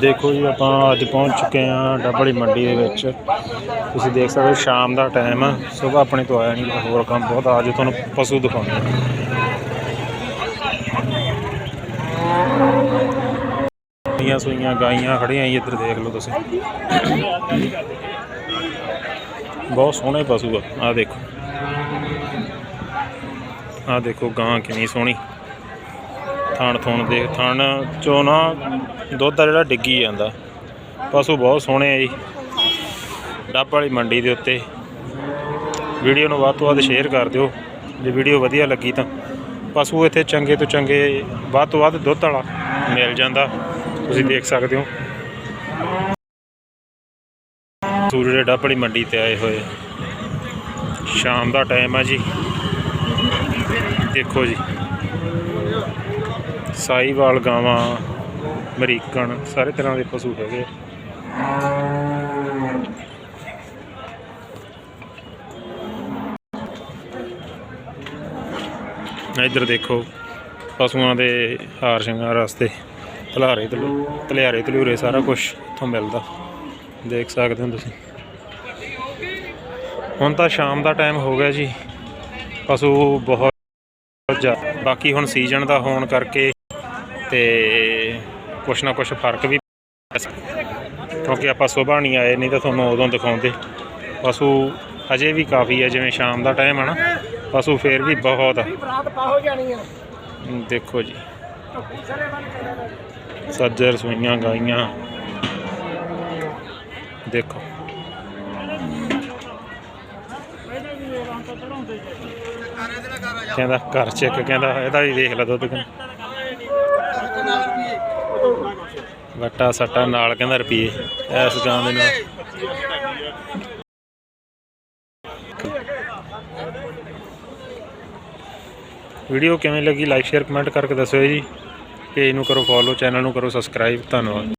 ਦੇਖੋ ਜੀ, ਆਪਾਂ ਅੱਜ ਪਹੁੰਚ ਚੁੱਕੇ ਹਾਂ ਡੱਬਲੀ ਮੰਡੀ ਦੇ ਵਿੱਚ। ਤੁਸੀਂ ਦੇਖ ਸਕਦੇ ਹੋ, ਸ਼ਾਮ ਦਾ ਟਾਈਮ ਆ, ਸਵੇਰ ਆਪਣੇ ਤੋਂ ਆਇਆ ਨਹੀਂ, ਹੋਰ ਕੰਮ ਬਹੁਤ ਆ, ਅੱਜ ਤੁਹਾਨੂੰ ਪਸ਼ੂ ਦਿਖਾਉਂਦੇ ਹਾਂ। ਸੂਈਆਂ, ਗਾਈਆਂ ਖੜੀਆਂ ਜੀ, ਇੱਧਰ ਦੇਖ ਲਓ ਤੁਸੀਂ। ਬਹੁਤ ਸੋਹਣੇ ਪਸ਼ੂ ਆ ਆ ਦੇਖੋ। ਆ ਦੇਖੋ, ਗਾਂ ਕਿੰਨੀ ਸੋਹਣੀ। ਥਾਣ ਥਣ ਦੇ ਥਣ ਚੋਂ ਨਾ ਦੁੱਧ ਆ ਜਿਹੜਾ ਡਿੱਗੀ ਜਾਂਦਾ। ਪਸ਼ੂ ਬਹੁਤ ਸੋਹਣੇ ਆ ਜੀ। ਡੱਬ ਵਾਲੀ ਮੰਡੀ ਦੇ ਉੱਤੇ। ਵੀਡੀਓ ਨੂੰ ਵੱਧ ਤੋਂ ਵੱਧ ਸ਼ੇਅਰ ਕਰ ਦਿਓ। ਜੇ ਵੀਡੀਓ ਵਧੀਆ ਲੱਗੀ ਤਾਂ। ਪਸ਼ੂ ਇੱਥੇ ਚੰਗੇ ਤੋਂ ਚੰਗੇ ਵੱਧ ਤੋਂ ਵੱਧ ਦੁੱਧ ਵਾਲਾ ਮਿਲ ਜਾਂਦਾ। ਤੁਸੀਂ ਦੇਖ ਸਕਦੇ ਹੋ। ਸੂਰਜ ਡੱਬ ਵਾਲੀ ਮੰਡੀ ਤੇ ਆਏ ਹੋਏ। ਸ਼ਾਮ ਦਾ ਟਾਈਮ ਆ ਜੀ। ਦੇਖੋ ਜੀ। ਸਾਈਵਾਲ ਗਾਵਾਂ, ਅਮਰੀਕਨ, ਸਾਰੇ ਤਰ੍ਹਾਂ ਦੇ ਪਸ਼ੂ ਹੈਗੇ। ਇੱਧਰ ਦੇਖੋ, ਪਸ਼ੂਆਂ ਦੇ ਹਾਰ ਸ਼ਿੰਗਾਰ ਵਾਸਤੇ ਧਲਾਰੇ ਤਲੂ, ਤਲਿਆਰੇ, ਤਲੂਰੇ, ਸਾਰਾ ਕੁਝ ਇੱਥੋਂ ਮਿਲਦਾ। ਦੇਖ ਸਕਦੇ ਹੋ ਤੁਸੀਂ। ਹੁਣ ਤਾਂ ਸ਼ਾਮ ਦਾ ਟਾਈਮ ਹੋ ਗਿਆ ਜੀ। ਪਸ਼ੂ ਬਹੁਤ ਜ਼ਿਆ- ਬਾਕੀ ਹੁਣ ਸੀਜ਼ਨ ਦਾ ਹੋਣ ਕਰਕੇ ਤੇ ਕੁਛ ਨਾ ਕੁਛ ਫ਼ਰਕ ਵੀ। ਕਿਉਂਕਿ ਆਪਾਂ ਸੁਬਾਹ ਨਹੀਂ ਆਏ ਨਹੀਂ ਤਾਂ ਤੁਹਾਨੂੰ ਉਦੋਂ ਦਿਖਾਉਂਦੇ। ਪਸ਼ੂ ਅਜੇ ਵੀ ਕਾਫੀ ਹੈ ਜਿਵੇਂ ਸ਼ਾਮ ਦਾ ਟਾਈਮ ਹੈ ਨਾ ਪਸ਼ੂ ਫੇਰ ਵੀ ਬਹੁਤ ਆ। ਦੇਖੋ ਜੀ। ਸੱਜਰ ਸੂਈਆਂ ਗਾਈਆਂ। ਦੇਖੋ। ਕਹਿੰਦਾ ਘਰ ਚੈੱਕ ਕਹਿੰਦਾ ਇਹਦਾ ਵੀ ਦੇਖ ਲੈ ਦੁੱਧ ਕਹਿੰਦਾ ਵੱਟਾ ਸੱਟਾ ਨਾਲ ਕਹਿੰਦਾ ਰੁਪਏ ਐਸ ਗਾਂ ਦੇ ਨਾਲ। ਵੀਡੀਓ ਕਿਵੇਂ ਲੱਗੀ? ਲਾਈਕ ਸ਼ੇਅਰ ਕਮੈਂਟ ਕਰਕੇ ਦੱਸਿਓ ਜੀ। ਪੇਜ ਨੂੰ ਕਰੋ ਫੋਲੋ ਚੈਨਲ ਨੂੰ ਕਰੋ ਸਬਸਕ੍ਰਾਈਬ ਧੰਨਵਾਦ।